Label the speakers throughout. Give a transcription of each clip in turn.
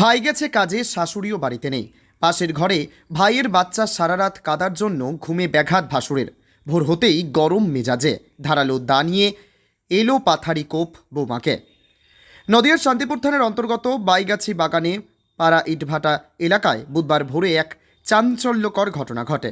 Speaker 1: ভাই গেছে কাজে, শাশুড়িও বাড়িতে নেই। পাশের ঘরে ভাইয়ের বাচ্চা সারা রাত কাদার জন্য ঘুমে ব্যাঘাত ভাসুরের। ভোর হতেই গরম মেজাজে ধারালো দা নিয়ে এলো পাথারি কোপ বোমাকে। নদিয়ার শান্তিপুর থানার অন্তর্গত বাইগাছি বাগানে পাড়া ইটভাটা এলাকায় বুধবার ভোরে এক চাঞ্চল্যকর ঘটনা ঘটে।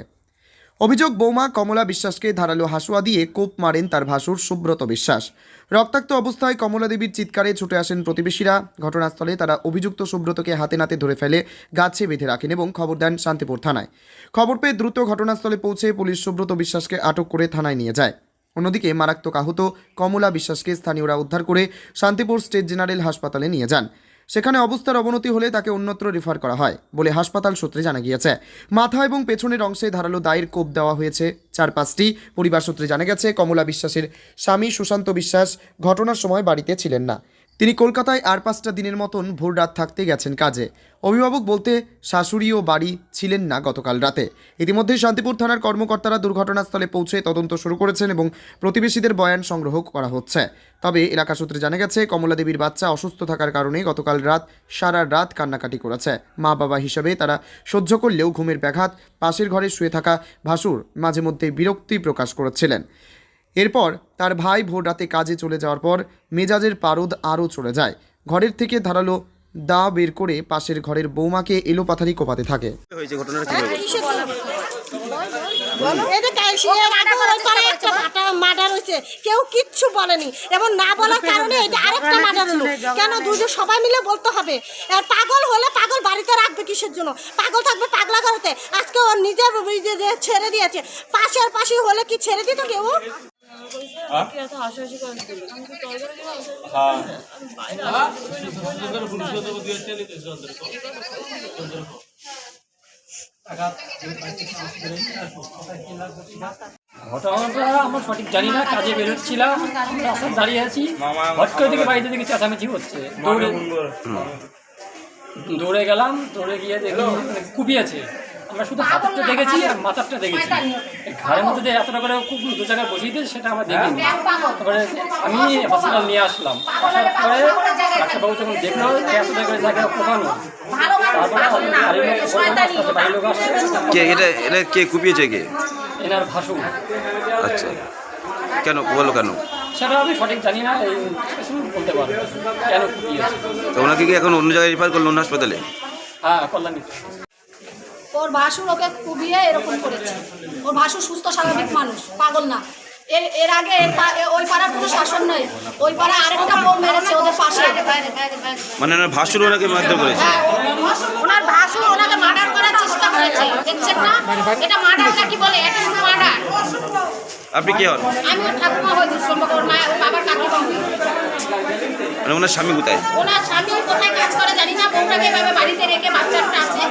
Speaker 1: অভিযোগ, বৌমা কমলা বিশ্বাসকে ধারালো হাসুয়া দিয়ে কোপ মারেন তার ভাসুর সুব্রত বিশ্বাস। রক্তাক্ত অবস্থায় কমলা দেবীর চিৎকারে ছুটে আসেন প্রতিবেশীরা। ঘটনাস্থলে তারা অভিযুক্ত সুব্রতকে হাতে নাতে ধরে ফেলে গাছে বেঁধে রাখেন এবং খবর দেন শান্তিপুর থানায়। খবর পেয়ে দ্রুত ঘটনাস্থলে পৌঁছে পুলিশ সুব্রত বিশ্বাসকে আটক করে থানায় নিয়ে যায়। অন্যদিকে মারাত্মক আহত কমলা বিশ্বাসকে স্থানীয়রা উদ্ধার করে শান্তিপুর স্টেট জেনারেল হাসপাতালে নিয়ে যান। সেখানে অবস্থার অবনতি হলে তাকে অন্যত্র রেফার করা হয় বলে হাসপাতাল সূত্রে জানা গিয়েছে। মাথা এবং পেছনের অংশে ধারালো দায়ের কোপ দেওয়া হয়েছে। চার পাঁচটি পরিবার সূত্রে জানা গেছে, কমলা বিশ্বাসের স্বামী সুশান্ত বিশ্বাস ঘটনার সময় বাড়িতে ছিলেন না। তিনি কলকাতায় আর পাঁচটা দিনের মতন ভোর রাত থাকতে গেছেন কাজে। অভিভাবক বলতে শাশুড়ি ও বাড়ি ছিলেন না গতকাল রাতে। ইতিমধ্যে শান্তিপুর থানার কর্মকর্তারা দুর্ঘটনাস্থলে পৌঁছে তদন্ত শুরু করেছেন এবং প্রতিবেশীদের বয়ান সংগ্রহ করা হচ্ছে। তবে এলাকা সূত্রে জানা গেছে, কমলা দেবীর বাচ্চা অসুস্থ থাকার কারণে গতকাল রাত সারা রাত কান্নাকাটি করেছে। মা বাবা হিসেবে তারা সহ্য করলেও ঘুমের ব্যাঘাত, পাশের ঘরে শুয়ে থাকা ভাসুর মাঝে মধ্যে বিরক্তি প্রকাশ করেছিলেন। এরপর তার ভাই ভোর রাতে কাজে চলে যাওয়ার পর মেজাজের পারদ আরও চলে যায়। ঘরের থেকে ধারালো দা বের করে পাশের ঘরের বৌমাকে এলোপাথারি কোপাতে থাকে।
Speaker 2: হয়েছে ঘটনাটা
Speaker 3: মার্ডার হয়েছে। কেউ কিচ্ছু বলেনি। এবং না বলার কারণে এটা আরেকটা মার্ডার হলো। কেন দুজন সবাই মিলে বলতে হবে? আর পাগল হলে পাগল বাড়িতে রাখবে কিসের জন্য? পাগল থাকবে পাগলা ঘরেতে। আজকে ওর নিজের নিজে ছেড়ে দিয়েছে। পাশের পাশে হলে কি ছেড়ে দিত কেউ?
Speaker 4: ঘটনাটা আমরা সঠিক জানি না কাজে বেরোচ্ছিলাম রাস্তায় দাঁড়িয়ে আছি। হট করে দিকে বাড়িতে চেঁচামেচি হচ্ছে। দৌড়ে দৌড়ে গেলাম দৌড়ে গিয়ে দেখি মানে কুপিয়েছে আমরা শুধু হাতেরটা দেখেছি আর মাথারটা দেখেছি। ঘাড়ের মধ্যে যে এতটা করে খুব দু জায়গায় বসিয়ে দিয়েছে সেটা আমরা দেখিনি। তারপরে আমি হসপিটাল নিয়ে আসলাম। আসার পরে ডাক্তারবাবু যখন দেখল যে এতটা করে জায়গায় কোপানো
Speaker 2: কে এটা এটা কে কুপিয়েছে কে?
Speaker 4: এনার ভাসু
Speaker 2: আচ্ছা। কেন বলো কেন?
Speaker 4: সেটা আমি সঠিক জানি না বলতে পারব কেন
Speaker 2: তো ওনাকে কি এখন অন্য জায়গায় রেফার করল অন্য হাসপাতালে?
Speaker 4: হ্যাঁ কল্যাণী।
Speaker 5: ওর ভাসুর ওকে কুবিয়ে এরকম করেছে। ওর ভাসুর সুস্থ স্বাভাবিক মানুষ পাগল না। এর এর আগে ওই পাড়ার কোনো শাসন নেই। ওই পাড়া আরেকটা বউ মেরেছে ওদের পাশে।
Speaker 2: মানে ওনার ভাসুর ওনাকে মারধর করেছে?
Speaker 5: হ্যাঁ, ওনার ভাসুর ওনাকে মার্ডার করার চেষ্টা করেছে। দেখছেন না? এটা মার্ডার নাকি বলে? এটা শুধু মার্ডার।
Speaker 2: আপনি কে হন?
Speaker 5: আমি ঠাকুমা হই দুঃসম্পর্ক ওর মা বাবার কাকিমা হই।
Speaker 2: মানে ওনার স্বামী কোথায়?
Speaker 5: ওনার স্বামী কোথায় কাজ করে জানি না। বউটাকে এভাবে বাড়িতে রেখে বাচ্চাটা আছে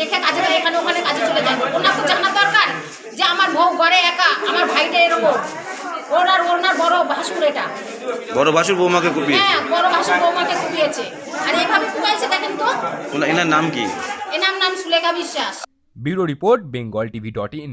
Speaker 5: রেখে কাজে করে এখানে ওখানে কাজে চলে যায় ওনার তো জানা দরকার যে আমার বউ ঘরে একা আমার ভাইটা এরকম। ওনার ওনার বড় ভাসুর এটা।
Speaker 2: বড় ভাসুর বৌমাকে কুপিয়ে?
Speaker 5: হ্যাঁ বড় ভাসুর বৌমাকে কুপিয়েছে। আর এভাবে কুপাইছে দেখেন তো।
Speaker 2: ওনার এনার নাম কি?
Speaker 5: এনার নাম Sulekha Biswas.
Speaker 6: Bureau report Bengal TV dot in.